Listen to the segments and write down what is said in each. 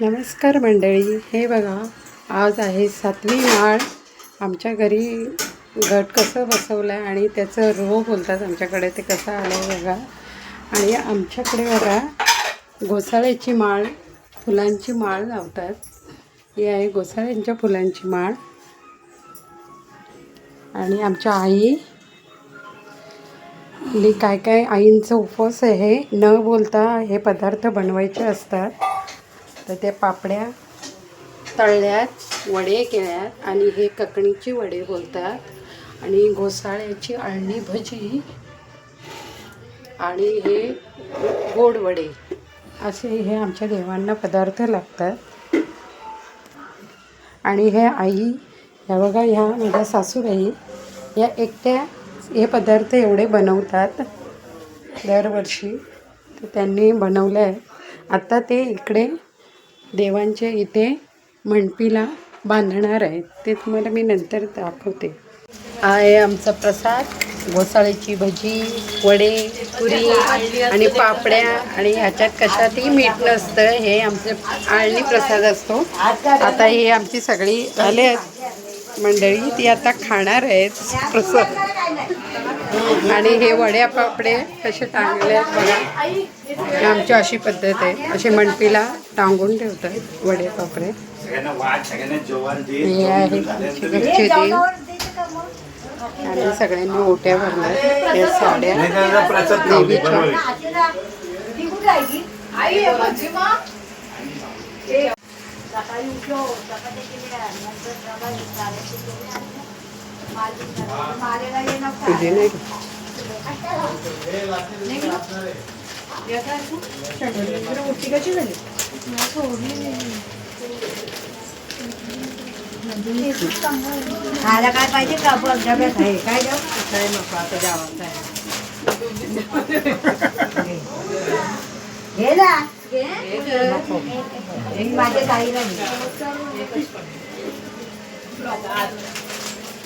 नमस्कार मंडळी. हे बघा आज आहे सातवी माळ. आमच्या घरी गट कसं बसवलं आहे आणि त्याचं रो बोलतात आमच्याकडे ते कसं आलं आहे बघा. आणि आमच्याकडे बघा घोसाळ्याची माळ फुलांची माळ लावतात. ही आहे घोसाळ्यांच्या फुलांची माळ. आणि आमच्या आई काय काय आईंचं उपवास आहे न बोलता हे पदार्थ बनवायचे असतात. तर त्या पापड्या तळल्यात वडे केल्यात आणि हे ककणीची वडे बोलतात. आणि घोसाळ्याची अळणी भजी आणि हे गोड वडे. असे हे आमच्या देवांना पदार्थ लागतात. आणि हे आई ह्या बघा ह्या माझ्या सासूबाई या एकट्या हे पदार्थ एवढे बनवतात दरवर्षी. तर त्यांनी बनवलं आहे आता ते इकडे देवांच्या इथे मंडपीला बांधणार आहेत. ते तुम्हाला मी नंतर दाखवते. आहे आमचा प्रसाद. घोसाळ्याची भजी वडे पुरी आणि पापड्या. आणि ह्याच्यात कशातही मीठ नसतं. हे आमचे आळणी प्रसाद असतो. आता हे आमची सगळी आले आहेत. मंडळी ती आता खाणार आहेत. प्रसाद. आणि हे वड्या पापडे कसे टांगले आहेत बघा. ही आमची अशी पद्धत आहे. असे मंडपीला टांगून ठेवतात वडे पापडे सगळ्यांना वाट सगळ्यांना जेवण दे हे आहे. देव आणि सगळ्यांनी ओट्या भरल्या त्या साड्या. नाही त्याचा प्रसाद खाऊ दे, बरोबर आहे. तुझी नाही खायला काय पाहिजे का आपण डब्यात आहे काय देऊ काय नको आता द्यावं काय घे ना नको. हे माझ्या ताईला दे.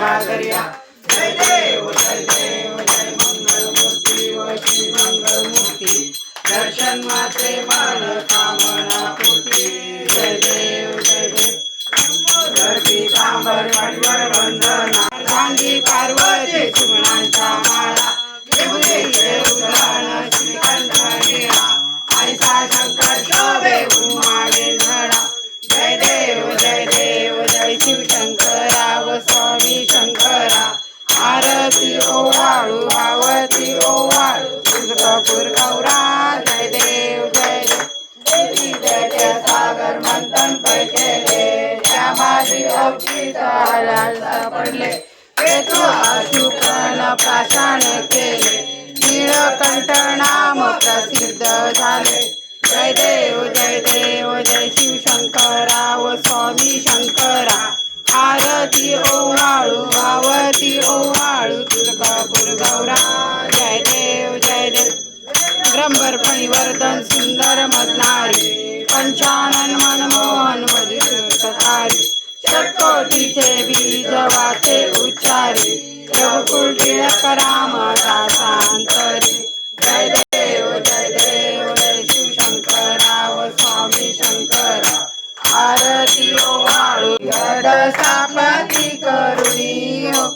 सागरिया जय देव जय देव जय मंगलमूर्ती मूर्ती वशी मंगल दर्शन मात्रे माझी अवचित सापडले. पेतू अशुकन प्राशान केले. निळकंठ नाम प्रसिद्ध झाले. जय देव जय देव जय शिव शंकरा व स्वामी शंकरा. आरती ओवाळू भावती ओवाळू दुर्गापूर गौरा. जय देव जय देव. ब्रह्मर्पणी वर्धन सुंदर मदनारी पंचानन तिचे बीज वाचे उच्चारी. रघुकुल टिळक राम दासांतरी जय देव जय देव जय शिव शंकरा व स्वामी शंकरा. आरती हो, ओ ओवाळू गड सापती करुणी हो.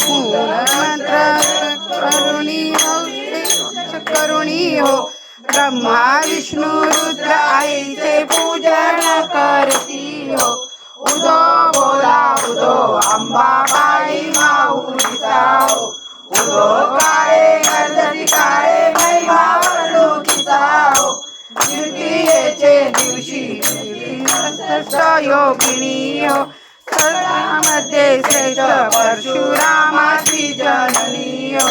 मंत्र करुणी हो करुणी हो. ब्रह्मा विष्णू रुद्र आईचे पूजन करती हो. उदो बोला उदो अंबाबाई माऊलीचा हो. उदो काळे गर्दती काळे महिमा वडलोकीचा हो. तृतीयेचे दिवशी योगिणी हो. मध्ये श्रेष्ठ परशुरामाची जननी हो.